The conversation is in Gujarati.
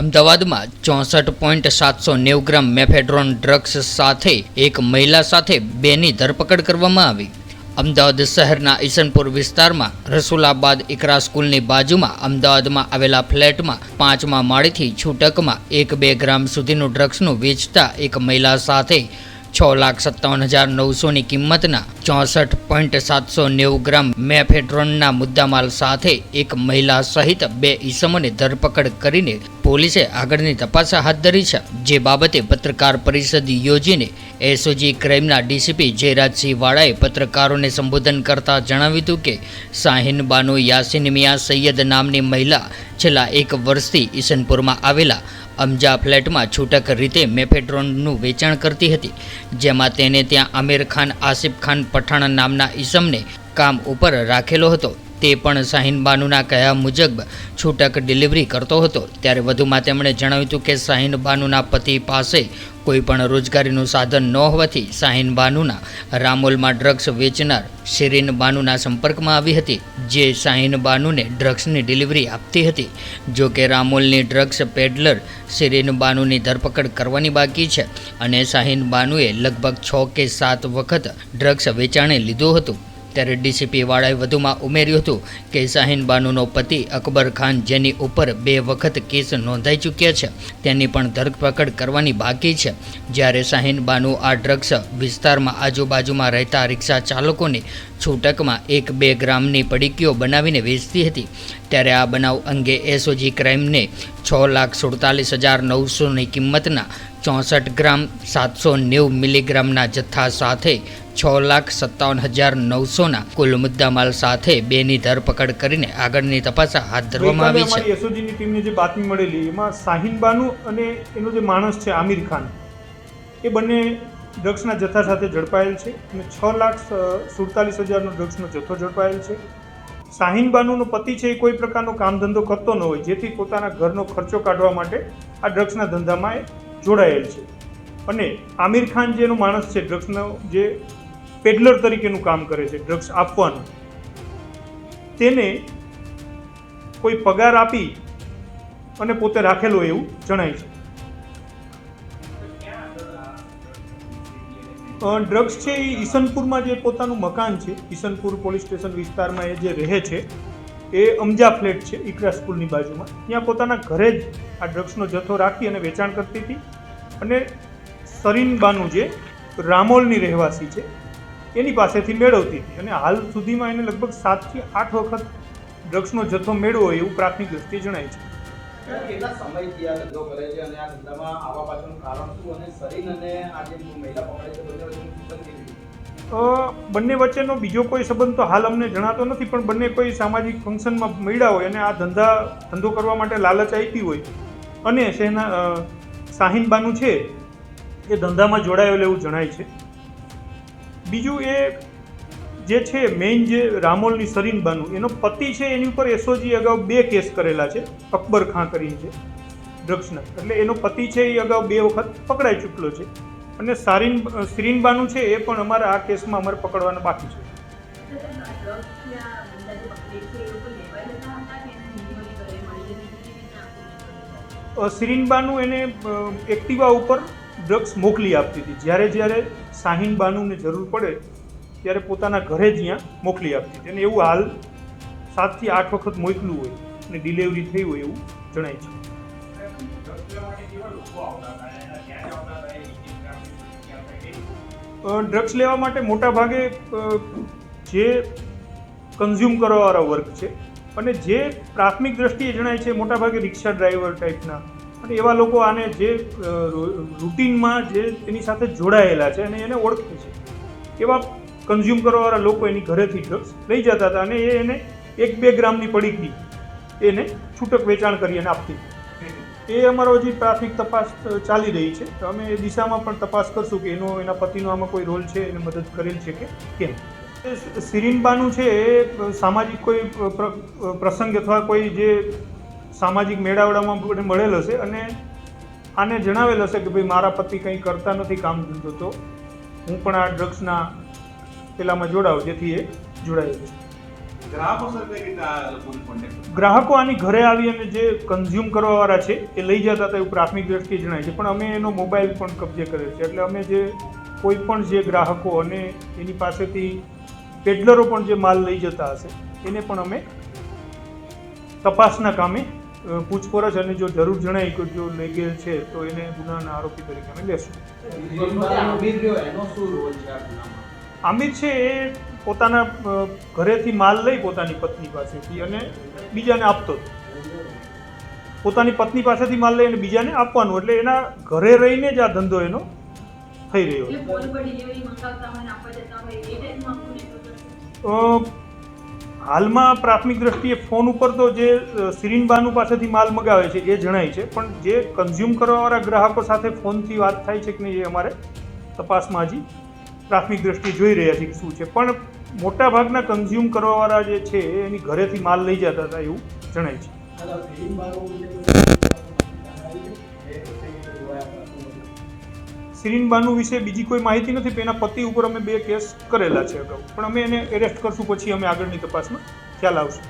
અમદાવાદમાં ચોસઠ પોઈન્ટ સાતસો નેવું ગ્રામ મેફેડ્રોન ડ્રગ્સ સાથે એક મહિલા સાથે બેની ધરપકડ કરવામાં આવી. અમદાવાદ શહેરના ઈસનપુર વિસ્તારમાં રસુલાબાદ ઇકરા સ્કૂલની બાજુમાં અમદાવાદમાં આવેલા ફ્લેટમાં પાંચમા માળેથી છૂટકમાં એક બે ગ્રામ સુધીનું ડ્રગ્સનું વેચતા એક મહિલા સાથે છ લાખ સત્તાવન હજાર નવસોની કિંમતના ચોસઠ પોઈન્ટ સાતસો નેવું ગ્રામ મેફેડ્રોનના મુદ્દામાલ સાથે એક મહિલા સહિત બે ઈસમોની ધરપકડ કરીને પોલીસે આગળની તપાસ હાથ ધરી છે. જે બાબતે પત્રકાર પરિષદ યોજીને એસઓજી ક્રાઇમના ડીસીપી જયરાજસિંહ વાળાએ પત્રકારોને સંબોધન કરતા જણાવ્યું હતું કે, શાહીન બાનુ યાસીન મિયા સૈયદ નામની મહિલા છેલ્લા એક વર્ષથી ઈસનપુરમાં આવેલા અમજા ફ્લેટમાં છૂટક રીતે મેફેડ્રોનનું વેચાણ કરતી હતી. જેમાં તેને ત્યાં આમિર ખાન, આસિફ ખાન પઠાણ નામના ઈસમને કામ ઉપર રાખેલો હતો. તે પણ શાહીન બાનુના કહ્યા મુજબ છૂટક ડિલિવરી કરતો હતો. ત્યારે વધુમાં તેમણે જણાવ્યું હતું કે શાહીન બાનુના પતિ પાસે કોઈ પણ રોજગારીનું સાધન ન હોવાથી શાહીન બાનુના રામોલમાં ડ્રગ્સ વેચનાર શિરીન બાનુના સંપર્કમાં આવી હતી, જે શાહીનબાનુને ડ્રગ્સની ડિલિવરી આપતી હતી. જો કે રામોલની ડ્રગ્સ પેડલર શિરીન બાનુની ધરપકડ કરવાની બાકી છે અને શાહીન બાનુએ લગભગ છ કે સાત વખત ડ્રગ્સ વેચાણે લીધું હતું. ત્યારે ડીસીપી વાળાએ વધુમાં ઉમેર્યું હતું કે શાહીન બાનુનો પતિ અકબર ખાન જેની ઉપર બે વખત કેસ નોંધાઈ ચૂક્યા છે, તેની પણ ધરપકડ કરવાની બાકી છે. જ્યારે શાહીન બાનુ આ ડ્રગ્સ વિસ્તારમાં આજુબાજુમાં રહેતા રિક્ષા ચાલકોને છૂટકમાં એક બે ગ્રામની પડીકીઓ બનાવીને વેચતી હતી. ત્યારે આ બનાવ અંગે એસઓજી ક્રાઇમને છ લાખ સુડતાલીસ હજાર નવસોની કિંમતના ચોસઠ ગ્રામ સાતસો નેવું મિલીગ્રામના જથ્થા સાથે છ લાખ સત્તાવન હજાર નવસોના કુલ મુદ્દામાલ સાથે બેની ધરપકડ કરીને આગળની તપાસ હાથ ધરવામાં આવી છે. એસઓજીની ટીમને જે બાતમી મળેલી એમાં બાનુ અને એનો જે માણસ છે આમિર ખાન એ બંને ડ્રગ્સના જથ્થા સાથે ઝડપાયેલ છે અને છ લાખ સુડતાલીસ હજારનો ડ્રગ્સનો જથ્થો ઝડપાયેલ છે. શાહીન બાનુનો પતિ છે એ કોઈ પ્રકારનો કામ ધંધો કરતો ન હોય, જેથી પોતાના ઘરનો ખર્ચો કાઢવા માટે આ ડ્રગ્સના ધંધામાં એ જોડાયેલ છે. અને આમિર ખાન જેનો માણસ છે, ડ્રગ્સનો જે પેડલર તરીકેનું કામ કરે છે, ડ્રગ્સ આપવાનું, તેને કોઈ પગાર આપી અને પોતે રાખેલો એવું જણાય છે. ડ્રગ્સ છે એ ઈસનપુરમાં જે પોતાનું મકાન છે, ઈસનપુર પોલીસ સ્ટેશન વિસ્તારમાં એ જે રહે છે, એ અમજા ફ્લેટ છે ઇકરા સ્કૂલની બાજુમાં. ત્યાં પોતાના ઘરે જ આ ડ્રગ્સનો જથ્થો રાખી અને વેચાણ કરતી હતી. અને સરીન બાનુ જે રામોલની રહેવાસી છે, એની પાસેથી મેળવતી હતી. અને હાલ સુધીમાં એને લગભગ સાતથી આઠ વખત ડ્રગ્સનો જથ્થો મેળવો એવું પ્રાથમિક દ્રષ્ટિએ જણાય છે. કેટલા બંને વચ્ચેનું બીજો કોઈ સંબંધ તો હાલ અમને જણાતો નથી, પણ બંને કોઈ સામાજિક ફંક્શનમાં મળ્યા હોય અને આ ધંધા, ધંધો કરવા માટે લાલચ આપી હોય. અને શાહીનબાનું શાહીન બાનુ છે, એ ધંધામાં જોડાયેલ એવું જણાય છે. બીજું એ જે છે મેઇન જે રામોલની સરીન બાનુ એનો પતિ છે એની ઉપર એસઓજી અગાઉ બે કેસ કરેલા છે અકબર ખાં કરીને છે ડ્રગ્સના એટલે એનો પતિ છે એ અગાઉ બે વખત પકડાઈ ચૂકેલો છે. અને સારીન શ્રીન બાનુ છે એ પણ અમારે આ કેસમાં અમારે પકડવાના બાકી છે. અ, એને એક્ટિવા ઉપર ડ્રગ્સ મોકલી આપતી હતી. જ્યારે જ્યારે શાહીન બાનુને જરૂર પડે ત્યારે પોતાના ઘરે જ અહીંયા મોકલી આપતી હતી અને એવું હાલ સાતથી આઠ વખત મોકલું હોય અને ડિલિવરી થઈ હોય એવું જણાય છે. ડ્રગ્સ લેવા માટે મોટા ભાગે જે કન્ઝ્યુમ કરવાવાળા વર્ગ છે અને જે પ્રાથમિક દ્રષ્ટિએ જણાય છે મોટા ભાગે રિક્ષા ડ્રાઈવર ટાઈપના અને એવા લોકો આને જે રૂટીનમાં જે એની સાથે જોડાયેલા છે અને એને ઓળખે છે. એવા કન્ઝ્યુમ કરવાવાળા લોકો એની ઘરેથી ડ્રગ્સ લઈ જતા હતા અને એ એને એક બે ગ્રામની પડીકી એને છૂટક વેચાણ કરી અને આપતી. એ અમારો હજી પ્રાથમિક તપાસ ચાલી રહી છે. તો અમે એ દિશામાં પણ તપાસ કરશું કે એનો, એના પતિનો આમાં કોઈ રોલ છે, એને મદદ કરેલ છે કે કેમ. એ સિરીન છે એ સામાજિક કોઈ પ્ર- પ્ર- પ્રસંગ અથવા કોઈ જે સામાજિક મેળાવડામાં મળેલ હશે અને આને જણાવેલ હશે કે ભાઈ મારા પતિ કંઈ કરતા નથી, કામ ધંધો તો હું પણ આ ડ્રગ્સના પેલામાં જોડાવો જેથી એ જોડાઈ છે ગ્રાહકો આની ઘરે આવી અને જે કન્ઝ્યુમ કરવાવાળા છે એ લઈ જતા હતા એવું પ્રાથમિક દ્રષ્ટિએ જણાય છે. પણ અમે એનો મોબાઈલ પણ કબજે કર્યો છે. એટલે અમે જે કોઈ પણ જે ગ્રાહકો અને એની પાસેથી પેડલરો પણ જે માલ લઈ જતા હશે એને પણ અમે તપાસના કામે પૂછપરછ અને જો જરૂર જણાય કે જો લઈ ગયેલ છે તો એને ગુનાના આરોપી તરીકે અમે લેશું. આમિર છે એ પોતાના ઘરેથી માલ લઈ પોતાની પત્ની પાસેથી અને બીજાને આપતો હતો. પોતાની પત્ની પાસેથી માલ લઈ અને બીજાને આપવાનું એટલે એના ઘરે રહીને જ આ ધંધો એનો થઈ રહ્યો હાલમાં પ્રાથમિક દ્રષ્ટિએ ફોન ઉપર તો જે સિરીનબાનુ પાસેથી માલ મગાવે છે એ જણાય છે પણ જે કન્ઝ્યુમ કરવાવાળા ગ્રાહકો સાથે ફોનથી વાત થાય છે કે નહીં એ અમારે તપાસમાં હજી પ્રાથમિક દ્રષ્ટિએ જોઈ રહ્યા છીએ કે શું છે. પણ મોટા ભાગના કન્ઝ્યુમ કરવાવાળા જે છે એ એની ઘરેથી માલ લઈ જતા હતા એવું જણાય છે. સિરીનબાનુ વિશે બીજી કોઈ માહિતી નથી પણ એના પતિ ઉપર અમે બે કેસ કરેલા છે અગાઉ. પણ અમે એને એરેસ્ટ કરશું પછી અમે આગળની તપાસમાં ખ્યાલ આવશે.